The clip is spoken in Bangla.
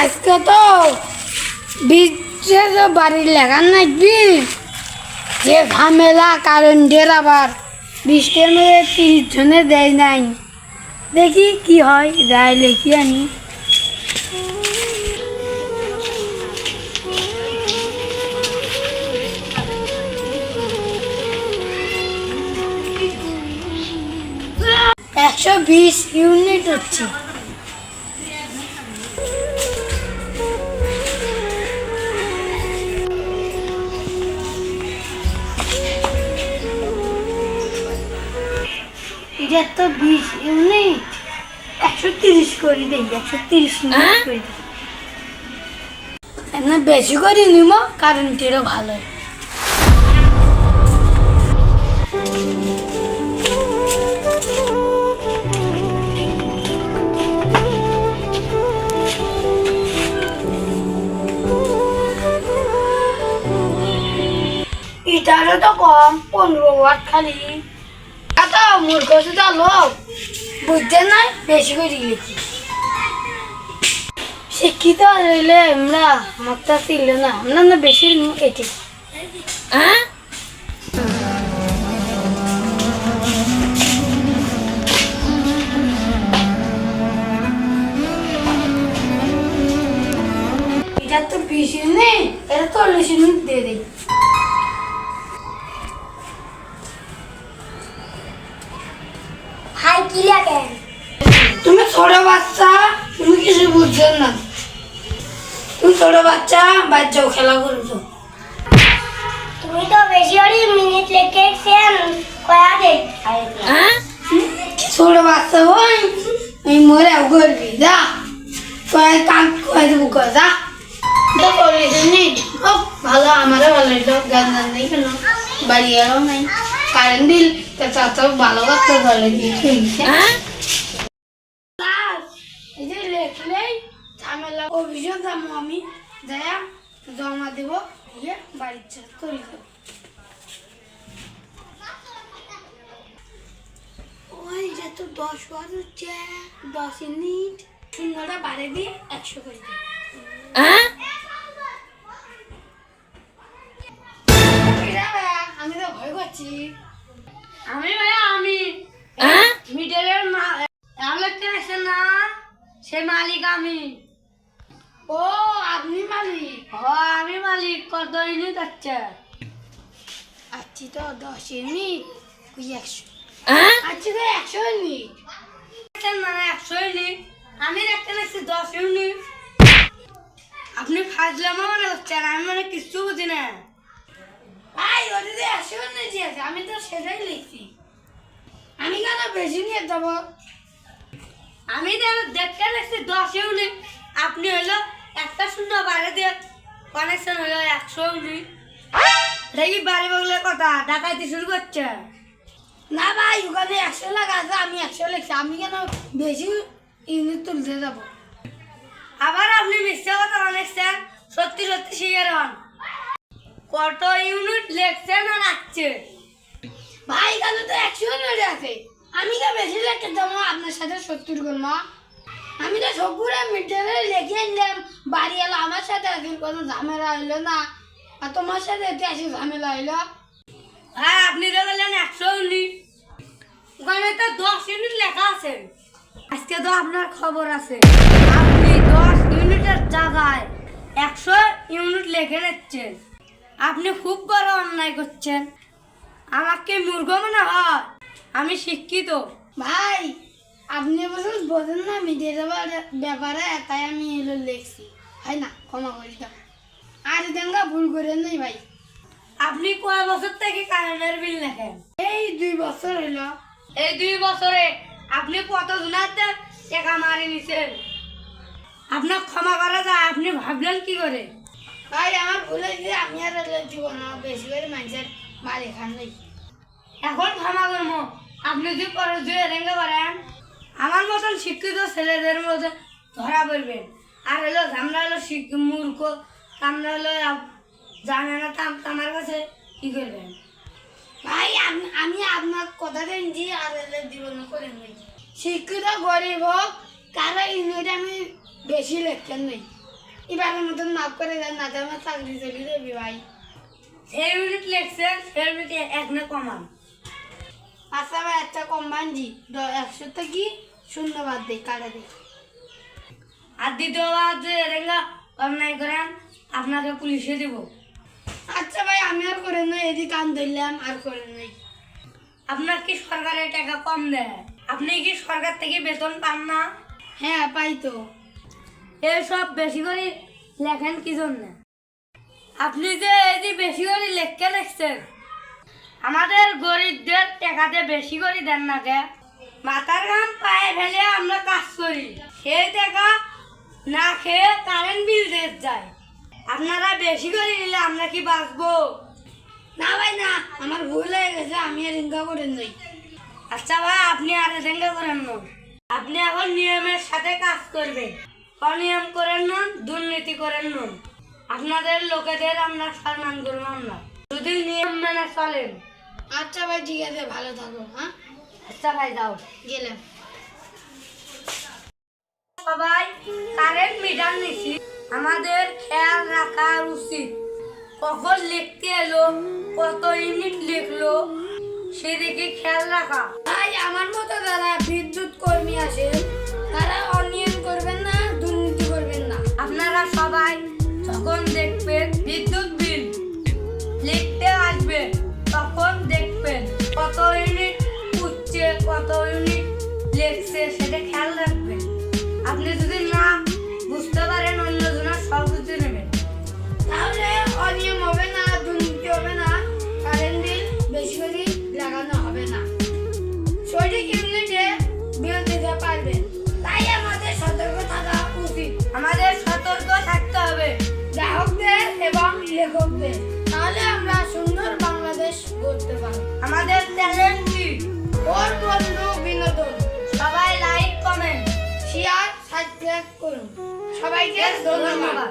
আজকে তো বীজের বাড়ির লাগান নাকবি যে ঝামেলা, কারেন্টের আবার। বৃষ্টির মধ্যে তিরিশ জনে দেয় নাই। দেখি কি হয় যাই লেখি আনি। একশো বিশ ইউনিট হচ্ছে। এটা তো বিশ ইউনিট একশো তিরিশ করে দেই একশো তিরিশ ইউনিট করে দিই। এমনি বেশি করে নিব কারেন্টেরও ভালো। এটারও তো কম পনেরো ওয়াট খালি। এত মূর্খ সুদা লোক বুঝতে নাই? বেশি করে লিখি শিক্ষিত হইলে আমরা? তো ছিল না। আমরা না বেশি এটি হ্যাঁ? এটা তো বিশ ইউনিট এটা চল্লিশ ইউনিট দিয়ে দিই কি লাগে তুমি ছোট বাচ্চা তুমি কিছু বুঝছ না। তুমি ছোট বাচ্চা বাচ্চাও খেলা করছ। তুমি তো বেশি করে মিনিট লিখেছেন কয়া দে ছোট বাচ্চা হই আমি মরে করবি যা। কয় কাক কয় দেবো কয় যা। ভালো আমারও ভালো গান গান নেই কেন বাড়ি আরও নাই। কারেন্ট দিল তা ভালো কথা ভালো এই যে লেখলেই ঝামেলা অভিযোগ যাব আমি যায়া জমা দেব বাড়ির ছেড়ে তৈরি করব ওই যে তো দশ বার হচ্ছে দশ মিনিট শূন্যটা বাড়ে দিয়ে একশো করে দিই মালিক আমি। ও আপনি মালিক। ও আমি মালিক কত ইউনিট আছে আচ্ছি তো দশ ইউনিট ওই একশো? আচ্ছা তো একশো ইউনিট মানে একশো ইউনিট আমি দেখতে লাগছি দশ ইউনিট আপনি ফাজলামো মনে হচ্ছেন আমি মানে কিছু বুঝি না। ভাই ওটা তো একশো ইউনিট আছে আমি তো সেটাই লিখছি। আমি কেন বেশি নিয়ে যাব? আমি তো দেখতে লাগছি দশ ইউনিট আপনি হলো একটা শূন্য বাইরে দিয়ে কানেকশন হলো একশো ইউনিট দেখি বাড়ি বগলের কথা? ডাকাইতে শুরু করছে। না ভাই ওখানে একশো লাগা আছে আমি একশো লিখছি। আমি কেন বেশি ইউনিট তুলতে যাব? আবার আপনি মিথ্যা কথা অনেকছেন সত্যি সত্যি শিখে হন কত ইউনিট লেখছেন আর রাখছে? ভাই কেন তো একশো আমি তো বেশি লিখতে যাব আপনার সাথে সত্তর করব আমি তো সবগুলো মিটারে লিখে নিলাম, বাড়ি এলো, আমার সাথে এখন কোনো ঝামেলা হইল না। আর তোমার সাথে এতে আসি ঝামেলা হইল। হ্যাঁ আপনি তো বললেন একশো ইউনিট। ওখানে তো দশ ইউনিট লেখা আছে। আজকে তো আপনার খবর আছে। আপনি দশ ইউনিটের জায়গায় একশো ইউনিট লিখে নিচ্ছেন। আপনি খুব বড় অন্যায় করছেন। আমাকে মূর্খ মনে হয় আমি শিক্ষিত। ভাই আপনি বলুন বোঝেন না মিডিয়ার ব্যাপারে তাই আমি এলো লিখছি। হয় না ক্ষমা করি দাও। আর দেঙ্গা ভুল করে নেই ভাই। আপনি কয় বছর থেকে কারেন্টের বিল লেখেন? এই দুই বছর হইল। এই দুই বছরে আপনি কত জনাতে টাকা মারি নিছেন? আপনার ক্ষমা করা যায় আপনি ভাবলেন কি করে? ভাই আমার ভুল হয়েছে আমি আর দিব না বেশি করে মানুষের মারি খান নেই। এখন ক্ষমা করব আপনি যদি পরে দুয়ে রেঙ্গে পারেন আমার মতন শিক্ষিত ছেলেদের মধ্যে ধরা পড়বেন। আর হলো আমরা হলো মূর্খ আমরা হলো জানে না তাম আমার কাছে কি করবেন? ভাই আম- আমি আপনার কথা দিনছি আর হলো জীবন করে নেই। শিক্ষিত গরিব হোক কারও ইউনিট আমি বেশি লেখেন নেই। এবারের মতন মাফ করে দেন না আমার চাকরি চলে যাবি ভাই। সেই ইউনিট লেখছেন সেই ইউনিট এক না কমান। আচ্ছা ভাই একটা কম বানজি। একশো থেকে শূন্য বাদ দিই কাটা দিই আর দ্বিতীয়বার যে রেঙ্গা অন্যায় করেন আপনাকে পুলিশে দিব। আচ্ছা ভাই আমি আর করে নই এদিকে কান ধরলাম আর করে নই। আপনার কি সরকারের টাকা কম দেয়? আপনি কি সরকার থেকে বেতন পান না? হ্যাঁ পাই তো। এসব বেশি করে লেখেন কি জন্য? আপনি যে এই যে বেশি করে লেখকে লিখছেন আমাদের গরিবদের টাকাতে বেশি করে দেন না কে মাথার ঘাম পায়ে ফেলে আমরা কাজ করি। সেই টাকা না খেয়ে কারেন্ট বিল দিয়ে যায়। আপনারা বেশি করে নিলে আমরা কি বাঁচবো? না ভাই, না। আমার ভুল হয়ে গেছে, আমি আর হিংসা করে নই। আচ্ছা ভাই, আপনি আর হিংসা করেন না। আপনি এখন নিয়মের সাথে কাজ করবেন। অনিয়ম করেন নন দুর্নীতি করেন নন আপনাদের লোকেদের আমরা সম্মান করব আমরা যদি নিয়ম মেনে চলেন। আচ্ছা ভাই ঠিক আছে ভালো থাকো হ্যাঁ? আচ্ছা ভাই যাও। গেলাম। সবাই কারেন্ট মিটার নিছি। আমাদের খেয়াল রাখা উচিত। কখন লিখতে এলো কত ইউনিট লিখলো সেদিকে খেয়াল রাখা। তাই আমার মতো যারা বিদ্যুৎ কর্মী আছেন লেখকদের তাহলে আমরা সুন্দর বাংলাদেশ গড়তে পারব। আমাদের চ্যানেল কি? ওর বন্ধু বিনোদন। সবাই লাইক কমেন্ট শেয়ার সাবস্ক্রাইব করুন। সবাইকে ধন্যবাদ।